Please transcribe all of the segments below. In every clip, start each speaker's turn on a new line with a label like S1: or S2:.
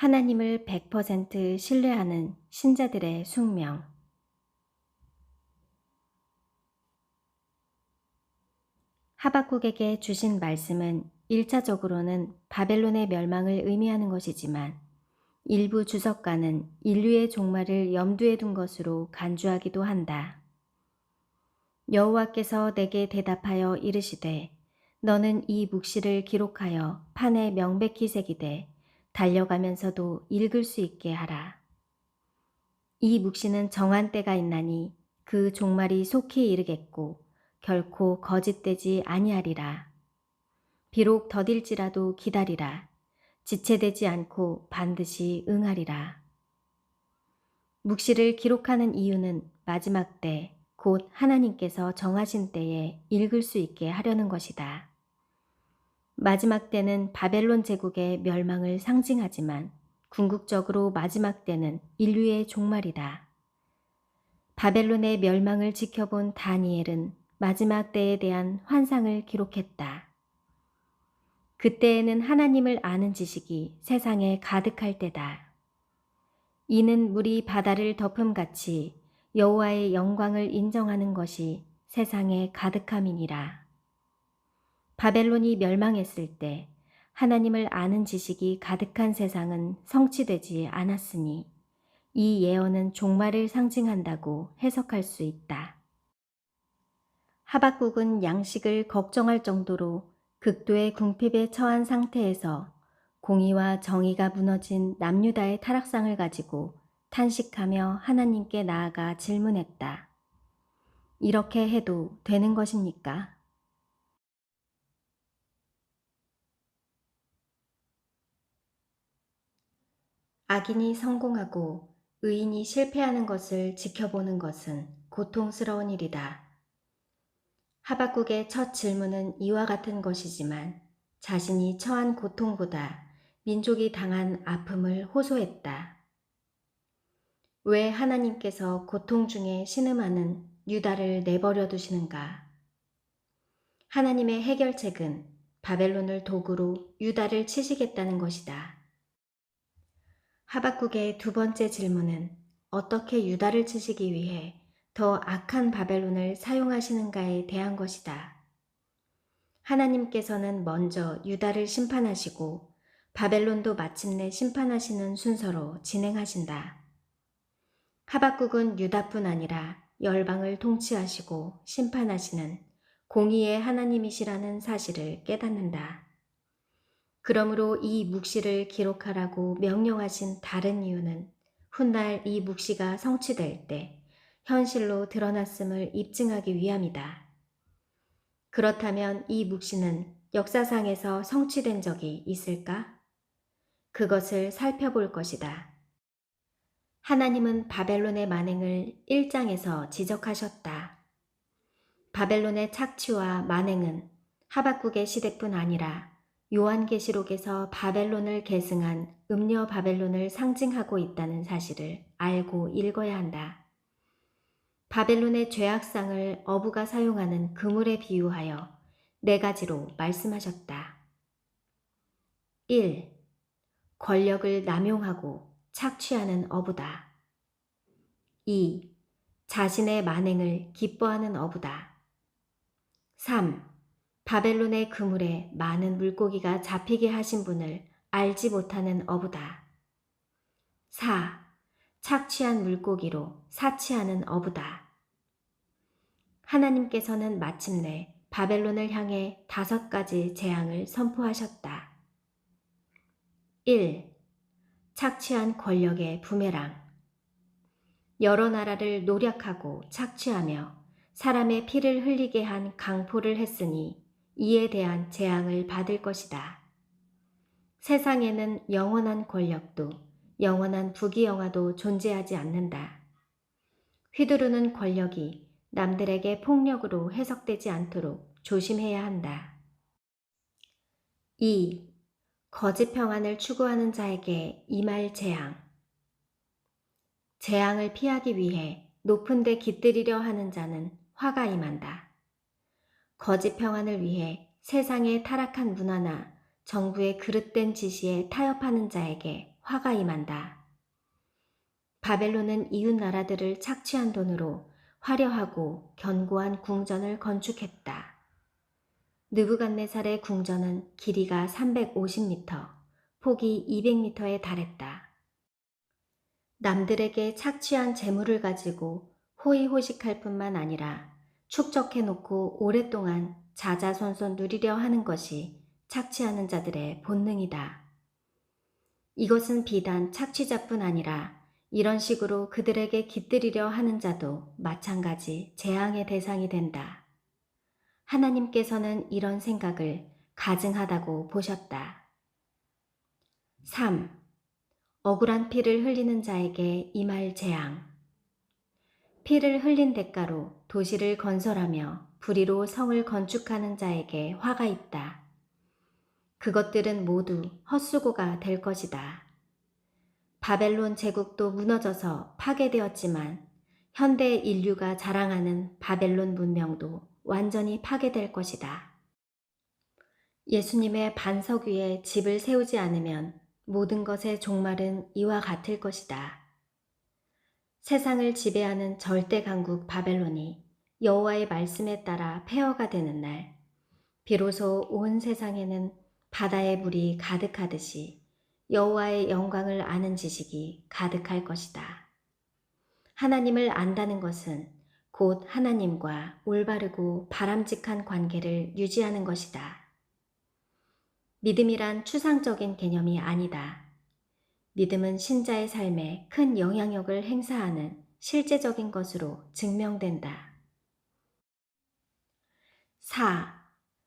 S1: 하나님을 100% 신뢰하는 신자들의 숙명. 하박국에게 주신 말씀은 1차적으로는 바벨론의 멸망을 의미하는 것이지만 일부 주석가는 인류의 종말을 염두에 둔 것으로 간주하기도 한다. 여호와께서 내게 대답하여 이르시되 너는 이 묵시를 기록하여 판에 명백히 새기되 달려가면서도 읽을 수 있게 하라. 이 묵시는 정한 때가 있나니 그 종말이 속히 이르겠고 결코 거짓되지 아니하리라. 비록 더딜지라도 기다리라. 지체되지 않고 반드시 응하리라. 묵시를 기록하는 이유는 마지막 때, 곧 하나님께서 정하신 때에 읽을 수 있게 하려는 것이다. 마지막 때는 바벨론 제국의 멸망을 상징하지만 궁극적으로 마지막 때는 인류의 종말이다. 바벨론의 멸망을 지켜본 다니엘은 마지막 때에 대한 환상을 기록했다. 그때에는 하나님을 아는 지식이 세상에 가득할 때다. 이는 물이 바다를 덮음같이 여호와의 영광을 인정하는 것이 세상에 가득함이니라. 바벨론이 멸망했을 때 하나님을 아는 지식이 가득한 세상은 성취되지 않았으니 이 예언은 종말을 상징한다고 해석할 수 있다. 하박국은 양식을 걱정할 정도로 극도의 궁핍에 처한 상태에서 공의와 정의가 무너진 남유다의 타락상을 가지고 탄식하며 하나님께 나아가 질문했다. 이렇게 해도 되는 것입니까? 악인이 성공하고 의인이 실패하는 것을 지켜보는 것은 고통스러운 일이다. 하박국의 첫 질문은 이와 같은 것이지만 자신이 처한 고통보다 민족이 당한 아픔을 호소했다. 왜 하나님께서 고통 중에 신음하는 유다를 내버려 두시는가? 하나님의 해결책은 바벨론을 도구로 유다를 치시겠다는 것이다. 하박국의 두 번째 질문은 어떻게 유다를 치시기 위해 더 악한 바벨론을 사용하시는가에 대한 것이다. 하나님께서는 먼저 유다를 심판하시고 바벨론도 마침내 심판하시는 순서로 진행하신다. 하박국은 유다뿐 아니라 열방을 통치하시고 심판하시는 공의의 하나님이시라는 사실을 깨닫는다. 그러므로 이 묵시를 기록하라고 명령하신 다른 이유는 훗날 이 묵시가 성취될 때 현실로 드러났음을 입증하기 위함이다. 그렇다면 이 묵시는 역사상에서 성취된 적이 있을까? 그것을 살펴볼 것이다. 하나님은 바벨론의 만행을 1장에서 지적하셨다. 바벨론의 착취와 만행은 하박국의 시대뿐 아니라 요한계시록에서 바벨론을 계승한 음녀 바벨론을 상징하고 있다는 사실을 알고 읽어야 한다. 바벨론의 죄악상을 어부가 사용하는 그물에 비유하여 네 가지로 말씀하셨다. 1. 권력을 남용하고 착취하는 어부다. 2. 자신의 만행을 기뻐하는 어부다. 3. 바벨론의 그물에 많은 물고기가 잡히게 하신 분을 알지 못하는 어부다. 4. 착취한 물고기로 사치하는 어부다. 하나님께서는 마침내 바벨론을 향해 다섯 가지 재앙을 선포하셨다. 1. 착취한 권력의 부메랑. 여러 나라를 노력하고 착취하며 사람의 피를 흘리게 한 강포를 했으니 이에 대한 재앙을 받을 것이다. 세상에는 영원한 권력도 영원한 부귀영화도 존재하지 않는다. 휘두르는 권력이 남들에게 폭력으로 해석되지 않도록 조심해야 한다. 2. 거짓 평안을 추구하는 자에게 임할 재앙. 재앙을 피하기 위해 높은 데 깃들이려 하는 자는 화가 임한다. 거짓 평안을 위해 세상의 타락한 문화나 정부의 그릇된 지시에 타협하는 자에게 화가 임한다. 바벨론은 이웃 나라들을 착취한 돈으로 화려하고 견고한 궁전을 건축했다. 느부갓네살의 궁전은 길이가 350m, 폭이 200m에 달했다. 남들에게 착취한 재물을 가지고 호의호식할 뿐만 아니라 축적해놓고 오랫동안 자자손손 누리려 하는 것이 착취하는 자들의 본능이다. 이것은 비단 착취자뿐 아니라 이런 식으로 그들에게 깃들이려 하는 자도 마찬가지 재앙의 대상이 된다. 하나님께서는 이런 생각을 가증하다고 보셨다. 3. 억울한 피를 흘리는 자에게 임할 재앙. 피를 흘린 대가로 도시를 건설하며 불의로 성을 건축하는 자에게 화가 있다. 그것들은 모두 헛수고가 될 것이다. 바벨론 제국도 무너져서 파괴되었지만 현대 인류가 자랑하는 바벨론 문명도 완전히 파괴될 것이다. 예수님의 반석 위에 집을 세우지 않으면 모든 것의 종말은 이와 같을 것이다. 세상을 지배하는 절대 강국 바벨론이 여호와의 말씀에 따라 폐허가 되는 날, 비로소 온 세상에는 바다의 물이 가득하듯이 여호와의 영광을 아는 지식이 가득할 것이다. 하나님을 안다는 것은 곧 하나님과 올바르고 바람직한 관계를 유지하는 것이다. 믿음이란 추상적인 개념이 아니다. 믿음은 신자의 삶에 큰 영향력을 행사하는 실제적인 것으로 증명된다. 4.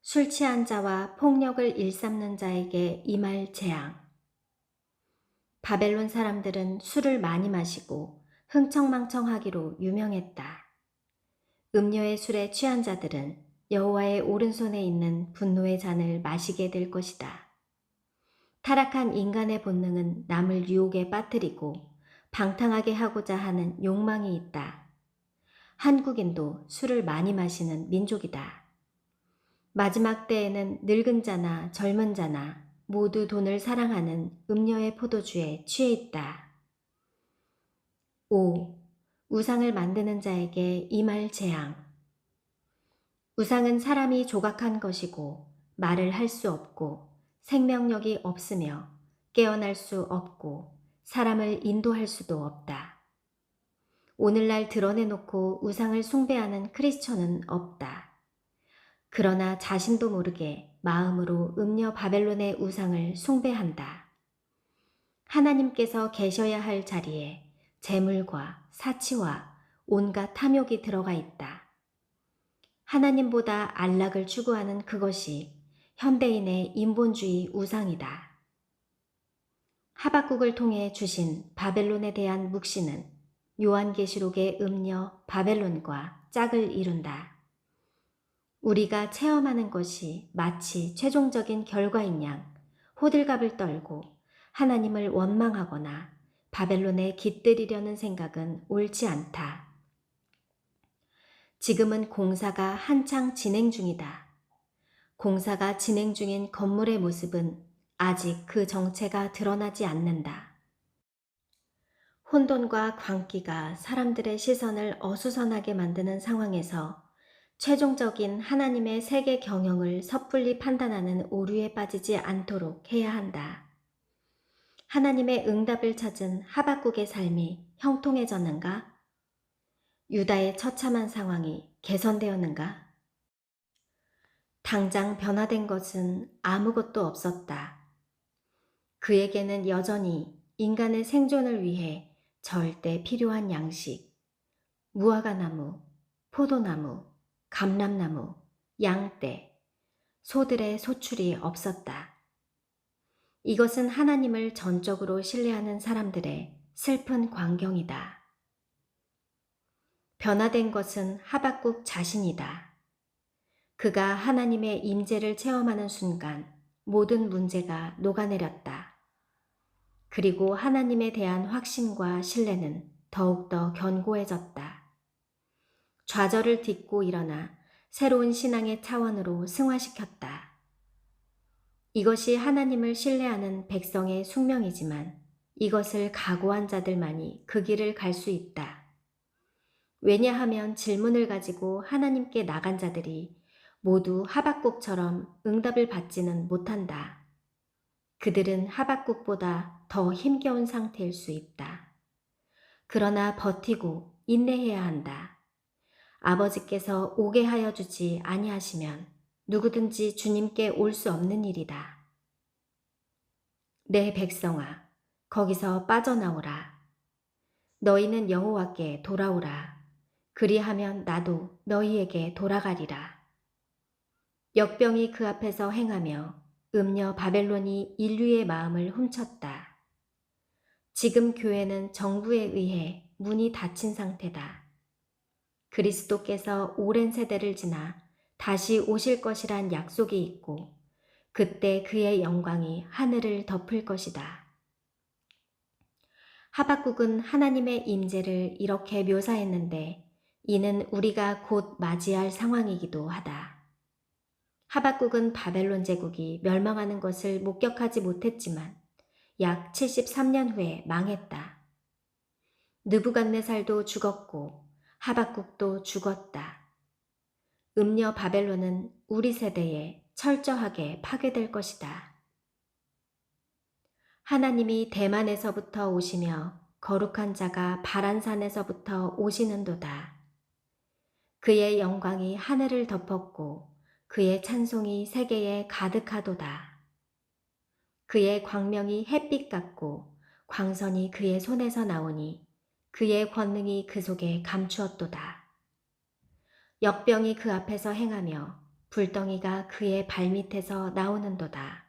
S1: 술 취한 자와 폭력을 일삼는 자에게 임할 재앙. 바벨론 사람들은 술을 많이 마시고 흥청망청하기로 유명했다. 음료의 술에 취한 자들은 여호와의 오른손에 있는 분노의 잔을 마시게 될 것이다. 타락한 인간의 본능은 남을 유혹에 빠뜨리고 방탕하게 하고자 하는 욕망이 있다. 한국인도 술을 많이 마시는 민족이다. 마지막 때에는 늙은 자나 젊은 자나 모두 돈을 사랑하는 음료의 포도주에 취해 있다. 5. 우상을 만드는 자에게 임할 재앙. 우상은 사람이 조각한 것이고 말을 할 수 없고 생명력이 없으며 깨어날 수 없고 사람을 인도할 수도 없다. 오늘날 드러내놓고 우상을 숭배하는 크리스천은 없다. 그러나 자신도 모르게 마음으로 음녀 바벨론의 우상을 숭배한다. 하나님께서 계셔야 할 자리에 재물과 사치와 온갖 탐욕이 들어가 있다. 하나님보다 안락을 추구하는 그것이 현대인의 인본주의 우상이다. 하박국을 통해 주신 바벨론에 대한 묵시는 요한계시록의 음녀 바벨론과 짝을 이룬다. 우리가 체험하는 것이 마치 최종적인 결과인 양 호들갑을 떨고 하나님을 원망하거나 바벨론에 깃들이려는 생각은 옳지 않다. 지금은 공사가 한창 진행 중이다. 공사가 진행 중인 건물의 모습은 아직 그 정체가 드러나지 않는다. 혼돈과 광기가 사람들의 시선을 어수선하게 만드는 상황에서 최종적인 하나님의 세계 경영을 섣불리 판단하는 오류에 빠지지 않도록 해야 한다. 하나님의 응답을 찾은 하박국의 삶이 형통해졌는가? 유다의 처참한 상황이 개선되었는가? 당장 변화된 것은 아무것도 없었다. 그에게는 여전히 인간의 생존을 위해 절대 필요한 양식, 무화과나무, 포도나무, 감람나무, 양떼, 소들의 소출이 없었다. 이것은 하나님을 전적으로 신뢰하는 사람들의 슬픈 광경이다. 변화된 것은 하박국 자신이다. 그가 하나님의 임재를 체험하는 순간 모든 문제가 녹아내렸다. 그리고 하나님에 대한 확신과 신뢰는 더욱더 견고해졌다. 좌절을 딛고 일어나 새로운 신앙의 차원으로 승화시켰다. 이것이 하나님을 신뢰하는 백성의 숙명이지만 이것을 각오한 자들만이 그 길을 갈 수 있다. 왜냐하면 질문을 가지고 하나님께 나간 자들이 모두 하박국처럼 응답을 받지는 못한다. 그들은 하박국보다 더 힘겨운 상태일 수 있다. 그러나 버티고 인내해야 한다. 아버지께서 오게 하여 주지 아니하시면 누구든지 주님께 올 수 없는 일이다. 내 백성아, 거기서 빠져나오라. 너희는 여호와께 돌아오라. 그리하면 나도 너희에게 돌아가리라. 역병이 그 앞에서 행하며 음녀 바벨론이 인류의 마음을 훔쳤다. 지금 교회는 정부에 의해 문이 닫힌 상태다. 그리스도께서 오랜 세대를 지나 다시 오실 것이란 약속이 있고 그때 그의 영광이 하늘을 덮을 것이다. 하박국은 하나님의 임재를 이렇게 묘사했는데 이는 우리가 곧 맞이할 상황이기도 하다. 하박국은 바벨론 제국이 멸망하는 것을 목격하지 못했지만 약 73년 후에 망했다. 느부갓네살도 죽었고 하박국도 죽었다. 음녀 바벨론은 우리 세대에 철저하게 파괴될 것이다. 하나님이 대만에서부터 오시며 거룩한 자가 바란산에서부터 오시는도다. 그의 영광이 하늘을 덮었고 그의 찬송이 세계에 가득하도다. 그의 광명이 햇빛 같고 광선이 그의 손에서 나오니 그의 권능이 그 속에 감추었도다. 역병이 그 앞에서 행하며 불덩이가 그의 발밑에서 나오는도다.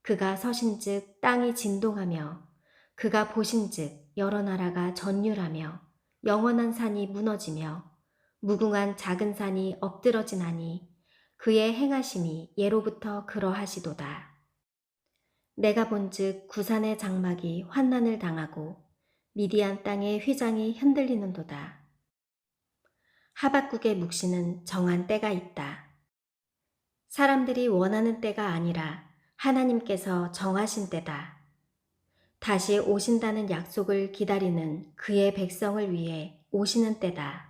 S1: 그가 서신즉 땅이 진동하며 그가 보신즉 여러 나라가 전율하며 영원한 산이 무너지며 무궁한 작은 산이 엎드러지나니 그의 행하심이 예로부터 그러하시도다. 내가 본즉 구산의 장막이 환난을 당하고 미디안 땅의 휘장이 흔들리는도다. 하박국의 묵시는 정한 때가 있다. 사람들이 원하는 때가 아니라 하나님께서 정하신 때다. 다시 오신다는 약속을 기다리는 그의 백성을 위해 오시는 때다.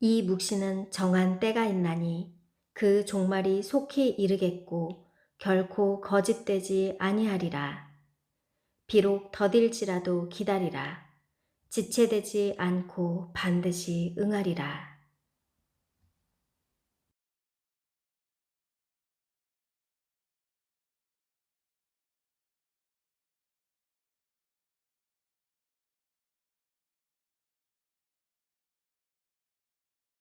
S1: 이 묵시는 정한 때가 있나니 그 종말이 속히 이르겠고 결코 거짓되지 아니하리라. 비록 더딜지라도 기다리라. 지체되지 않고 반드시 응하리라.